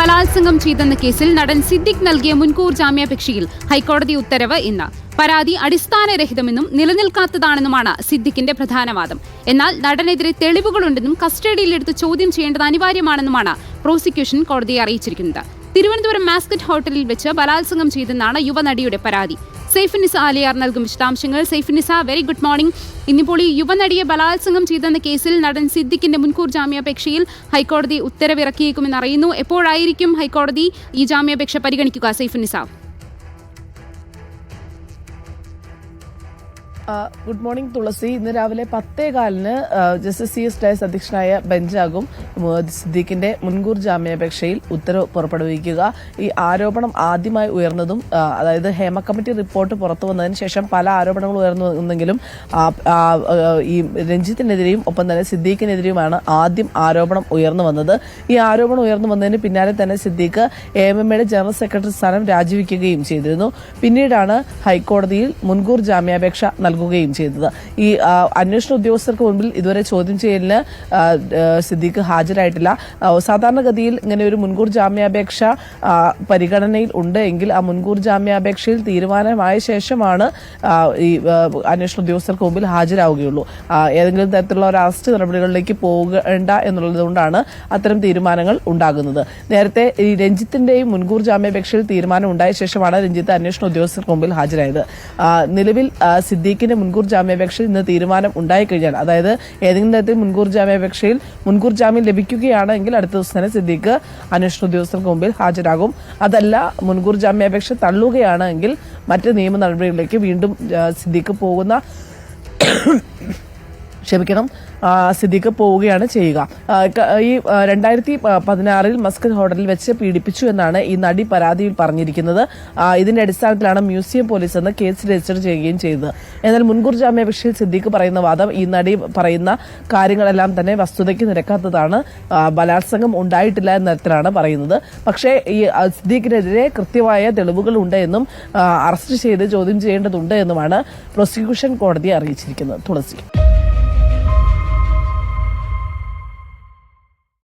ബലാത്സംഗം ചെയ്തെന്ന കേസിൽ നടൻ സിദ്ദിഖ് നൽകിയ മുൻകൂർ ജാമ്യാപേക്ഷയിൽ ഹൈക്കോടതി ഉത്തരവ് ഇന്ന്. പരാതി അടിസ്ഥാനരഹിതമെന്നും നിലനിൽക്കാത്തതാണെന്നുമാണ് സിദ്ദിഖിന്റെ പ്രധാന വാദം എന്നാൽ നടനെതിരെ തെളിവുകളുണ്ടെന്നും കസ്റ്റഡിയിലെടുത്ത് ചോദ്യം ചെയ്യേണ്ടത് അനിവാര്യമാണെന്നുമാണ് പ്രോസിക്യൂഷൻ കോടതിയെ അറിയിച്ചിരിക്കുന്നത്. തിരുവനന്തപുരം മാസ്കറ്റ് ഹോട്ടലിൽ വെച്ച് ബലാത്സംഗം ചെയ്തെന്നാണ് യുവനടിയുടെ പരാതി. സൈഫിനിസ ആലിയാർ നൽകും വിശദാംശങ്ങൾ. Saifinisa very good morning. ഇന്നിപ്പോൾ ഈ യുവനടിയെ ബലാത്സംഗം ചെയ്തെന്ന കേസിൽ നടൻ സിദ്ദിഖിന്റെ മുൻകൂർ ജാമ്യാപേക്ഷയിൽ ഹൈക്കോടതി ഉത്തരവിറക്കിയേക്കുമെന്ന് അറിയുന്നു. എപ്പോഴായിരിക്കും ഹൈക്കോടതി ഈ ജാമ്യാപേക്ഷ പരിഗണിക്കുക സൈഫിനിസ ഗുഡ് മോർണിംഗ് തുളസി. ഇന്ന് രാവിലെ പത്തേ കാലിന് ജസ്റ്റിസ് സി എസ് ഡയസ് അധ്യക്ഷനായ ബെഞ്ചാകും. മുഹമ്മദ് സിദ്ദീഖിന്റെ മുൻകൂർ ജാമ്യാപേക്ഷയിൽ ഉത്തരവ് പുറപ്പെടുവിക്കുക. ഈ ആരോപണം ആദ്യമായി ഉയർന്നതും അതായത് ഹേമ കമ്മിറ്റി റിപ്പോർട്ട് പുറത്തു വന്നതിന് ശേഷം പല ആരോപണങ്ങൾ ഉയർന്നു വന്നെങ്കിലും ഈ രഞ്ജിത്തിനെതിരെയും ഒപ്പം തന്നെ സിദ്ദീഖിനെതിരെയുമാണ് ആദ്യം ആരോപണം ഉയർന്നു വന്നത്. ഈ ആരോപണം ഉയർന്നു വന്നതിന് പിന്നാലെ തന്നെ സിദ്ദീഖ് എ എം എമ്മയുടെ ജനറൽ സെക്രട്ടറി സ്ഥാനം രാജിവെക്കുകയും ചെയ്തിരുന്നു. പിന്നീടാണ് ഹൈക്കോടതിയിൽ മുൻകൂർ ജാമ്യാപേക്ഷ നൽകുകയും ചെയ്തത്. ഈ അന്വേഷണ ഉദ്യോഗസ്ഥർക്ക് മുൻപിൽ ഇതുവരെ ചോദ്യം ചെയ്യലിന് സിദ്ദീഖ് ഹാജരായിട്ടില്ല. സാധാരണഗതിയിൽ ഇങ്ങനെ ഒരു മുൻകൂർ ജാമ്യാപേക്ഷ പരിഗണനയിൽ ഉണ്ട് എങ്കിൽ ആ മുൻകൂർ ജാമ്യാപേക്ഷയിൽ തീരുമാനമായ ശേഷമാണ് ഈ അന്വേഷണ ഉദ്യോഗസ്ഥർക്ക് മുമ്പിൽ ഹാജരാവുകയുള്ളൂ. ഏതെങ്കിലും തരത്തിലുള്ള ഒരു അറസ്റ്റ് നടപടികളിലേക്ക് പോകേണ്ട എന്നുള്ളതുകൊണ്ടാണ് അത്തരം തീരുമാനങ്ങൾ ഉണ്ടാകുന്നത്. നേരത്തെ ഈ രഞ്ജിത്തിന്റെയും മുൻകൂർ ജാമ്യാപേക്ഷയിൽ തീരുമാനം ഉണ്ടായ ശേഷമാണ് രഞ്ജിത്ത് അന്വേഷണ ഉദ്യോഗസ്ഥർക്ക് മുമ്പിൽ ഹാജരായത്. നിലവിൽ ആ, സിദ്ദീഖിന്റെ മുൻകൂർ ജാമ്യാപേക്ഷയിൽ ഇന്ന് തീരുമാനം ഉണ്ടായിക്കഴിഞ്ഞാൽ അതായത് ഏതെങ്കിലും തരത്തിൽ മുൻകൂർ ജാമ്യാപേക്ഷയിൽ മുൻകൂർ ജാമ്യം ലഭിക്കുകയാണെങ്കിൽ അടുത്ത ദിവസം തന്നെ സിദ്ദീഖ് അന്വേഷണ ഉദ്യോഗസ്ഥർക്ക് മുമ്പിൽ ഹാജരാകും. അതല്ല മുൻകൂർ ജാമ്യാപേക്ഷ തള്ളുകയാണെങ്കിൽ മറ്റ് നിയമ നടപടികളിലേക്ക് വീണ്ടും സിദ്ദീഖ് പോകുന്ന ക്ഷമിക്കണം. സിദ്ദിഖ് പോവുകയാണ് ചെയ്യുക. ഈ രണ്ടായിരത്തി പതിനാറിൽ മസ്കറ്റ് ഹോട്ടലിൽ വെച്ച് പീഡിപ്പിച്ചു എന്നാണ് ഈ നടി പരാതിയിൽ പറഞ്ഞിരിക്കുന്നത്. ഇതിന്റെ അടിസ്ഥാനത്തിലാണ് മ്യൂസിയം പോലീസ് എന്ന് കേസ് രജിസ്റ്റർ ചെയ്യുകയും ചെയ്തത്. എന്നാൽ മുൻകൂർ ജാമ്യാപേക്ഷയിൽ സിദ്ദീഖ് പറയുന്ന വാദം ഈ നടി പറയുന്ന കാര്യങ്ങളെല്ലാം തന്നെ വസ്തുതയ്ക്ക് നിരക്കാത്തതാണ്. ബലാത്സംഗം ഉണ്ടായിട്ടില്ല എന്ന തരത്തിലാണ് പറയുന്നത്. പക്ഷേ ഈ സിദ്ദീഖിനെതിരെ കൃത്യമായ തെളിവുകൾ ഉണ്ട് എന്നും അറസ്റ്റ് ചെയ്ത് ചോദ്യം ചെയ്യേണ്ടതുണ്ട് എന്നുമാണ് പ്രോസിക്യൂഷൻ കോടതിയെ അറിയിച്ചിരിക്കുന്നത്. തുളസി.